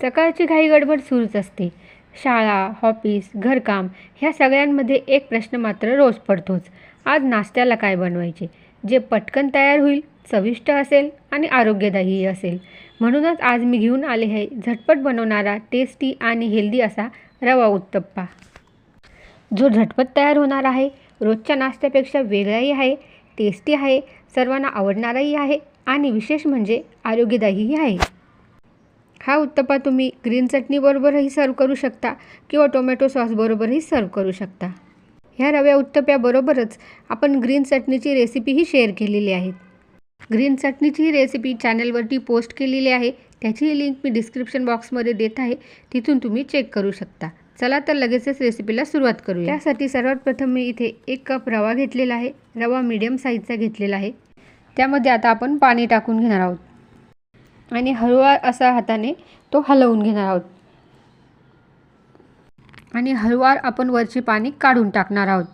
सकाळची घाई गडबड सुरूच असते. शाळा ऑफिस घरकाम ह्या सगळ्यांमध्ये एक प्रश्न मात्र रोज पडतोच. आज नाश्त्याला काय बनवायचे? जे पटकन तयार होईल चविष्ट असेल आणि आरोग्यदायीही असेल. म्हणूनच आज मी घेऊन आले आहे झटपट बनवणारा टेस्टी आणि हेल्दी असा रवा उत्तप्पा. जो झटपट तयार होणार आहे रोजच्या नाश्त्यापेक्षा वेगळाही आहे टेस्टी आहे सर्वांना आवडणाराही आहे आणि विशेष म्हणजे आरोग्यदायीही आहे. हा उत्तपा तुम्ही ग्रीन चटणीबरोबरही सर्व करू शकता किंवा टोमॅटो सॉसबरोबरही सर्व करू शकता. ह्या रव्या उत्तप्याबरोबरच आपण ग्रीन चटणीची रेसिपीही शेअर केलेली आहे. ग्रीन चटणीची ही रेसिपी चॅनलवरती पोस्ट केलेली आहे. त्याचीही लिंक मी डिस्क्रिप्शन बॉक्समध्ये देत आहे. तिथून तुम्ही चेक करू शकता. चला तर लगेचच रेसिपीला सुरुवात करूया. त्यासाठी सर्वात प्रथम मी इथे एक कप रवा घेतलेला आहे. रवा मीडियम साईजचा घेतलेला आहे. त्यामध्ये आता आपण पाणी टाकून घेणार आहोत. आणि हळूवार असा हाताने तो हलवून घेणार आहोत. आणि हळूवार आपण वरची पाणी काढून टाकणार आहोत.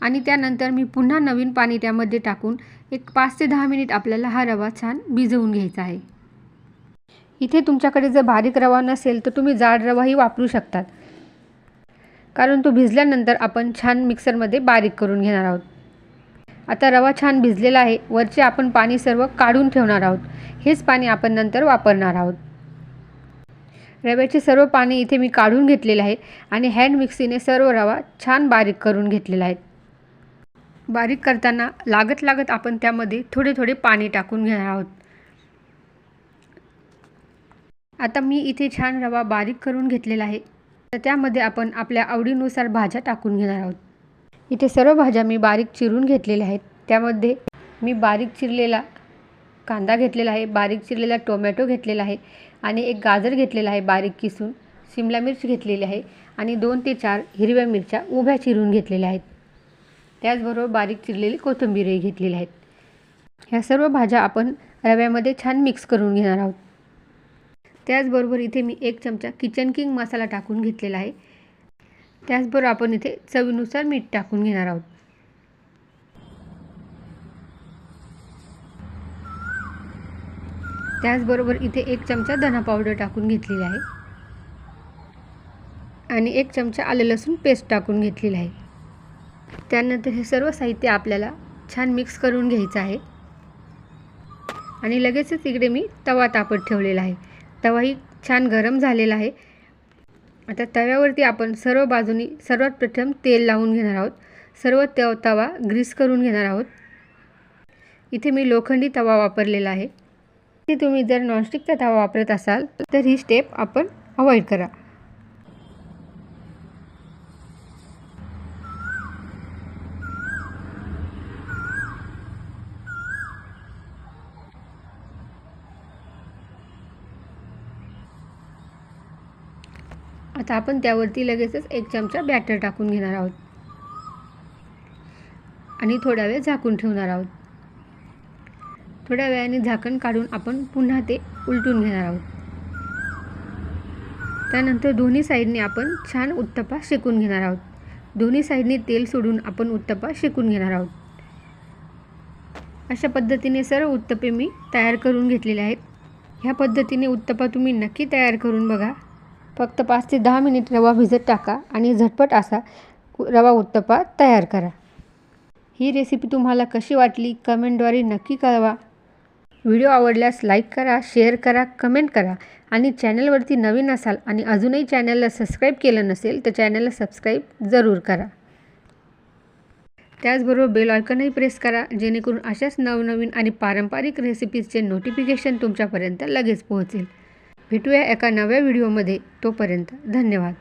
आणि त्यानंतर मी पुन्हा नवीन पाणी त्यामध्ये टाकून एक पाच ते दहा मिनिट आपल्याला हा रवा छान भिजवून घ्यायचा आहे. इथे तुमच्याकडे जर बारीक रवा नसेल तर तुम्ही जाड रवाही वापरू शकतात. कारण तो भिजल्यानंतर आपण छान मिक्सरमध्ये बारीक करून घेणार आहोत. आता रवा छान भिजलेला आहे. वरचे आपण पाणी सर्व काढून ठेवणार आहोत. हेच पाणी आपण नंतर वापरणार आहोत. रव्याचे सर्व पाणी इथे मी काढून घेतलेले आहे आणि हँड मिक्सीने सर्व रवा छान बारीक करून घेतलेला आहे. बारीक करताना लागत लागत आपण त्यामध्ये थोडे थोडे पाणी टाकून घेणार आहोत. आता मी इथे छान रवा बारीक करून घेतलेला आहे. तर त्यामध्ये आपण आपल्या आवडीनुसार भाज्या टाकून घेणार आहोत. इथे सर्व भाज्या मी बारीक चिरून घेतलेल्या आहेत. त्यामध्ये मी बारीक चिरलेला कांदा घेतलेला आहे बारीक चिरलेला टोमॅटो घेतलेला आहे आणि एक गाजर घेतलेला आहे बारीक किसून शिमला मिरची घेतलेली आहे आणि दोन ते चार हिरव्या मिरच्या उभ्या चिरून घेतलेल्या आहेत. त्याचबरोबर बारीक चिरलेली कोथिंबीरही घेतलेली आहेत. ह्या सर्व भाज्या आपण रव्यामध्ये छान मिक्स करून घेणार आहोत. त्याचबरोबर इथे मी एक चमचा किचन किंग मसाला टाकून घेतलेला आहे. त्याचबरोबर आपण इथे चवीनुसार मीठ टाकून घेणार आहोत. त्याचबरोबर इथे एक चमचा धना पावडर टाकून घेतलेली आहे. आणि एक चमचा आले लसूण पेस्ट टाकून घेतलेली आहे. त्यानंतर हे सर्व साहित्य आपल्याला छान मिक्स करून घ्यायचं आहे. आणि लगेचच इकडे मी तवा तापत ठेवलेला आहे. तवाही छान गरम झालेला आहे. आता तव्यावरती आपण सर्व बाजूनी सर्वात प्रथम तेल लावून घेणार आहोत. सर्व तव तवा ग्रीस करून घेणार आहोत. इथे मी लोखंडी तवा वापरलेला आहे. ते तुम्ही जर नॉनस्टिकचा तवा वापरत असाल तर ही स्टेप आपण अवॉइड करा. आता आपण त्यावरती लगेचच एक चमचा बॅटर टाकून घेणार आहोत. आणि थोडा वेळ झाकून ठेवणार आहोत. थोड्या वेळाने झाकण काढून आपण पुन्हा ते उलटून घेणार आहोत. त्यानंतर दोन्ही साईडने आपण छान उत्तप्पा शेकून घेणार आहोत. दोन्ही साईडने तेल सोडून आपण उत्तप्पा शेकून घेणार आहोत. अशा पद्धतीने सर्व उत्तपे मी तयार करून घेतलेले आहेत. ह्या पद्धतीने उत्तपा तुम्ही नक्की तयार करून बघा. फक्त पाच ते दहा मिनिट रवा भिजत टाका आणि झटपट असा रवा उत्तप्पा तयार करा. ही रेसिपी तुम्हाला कशी वाटली कमेंटद्वारे नक्की कळवा. व्हिडिओ आवडल्यास लाईक करा शेअर करा कमेंट करा आणि चॅनलवरती नवीन असाल आणि अजूनही चॅनलला सबस्क्राईब केलं नसेल तर चॅनलला सबस्क्राईब जरूर करा. त्याचबरोबर बेल आयकनही प्रेस करा जेणेकरून अशाच नवनवीन आणि पारंपरिक रेसिपीजचे नोटिफिकेशन तुमच्यापर्यंत लगेच पोहोचेल. भेटूया एका नव्या व्हिडिओमध्ये. तोपर्यंत धन्यवाद.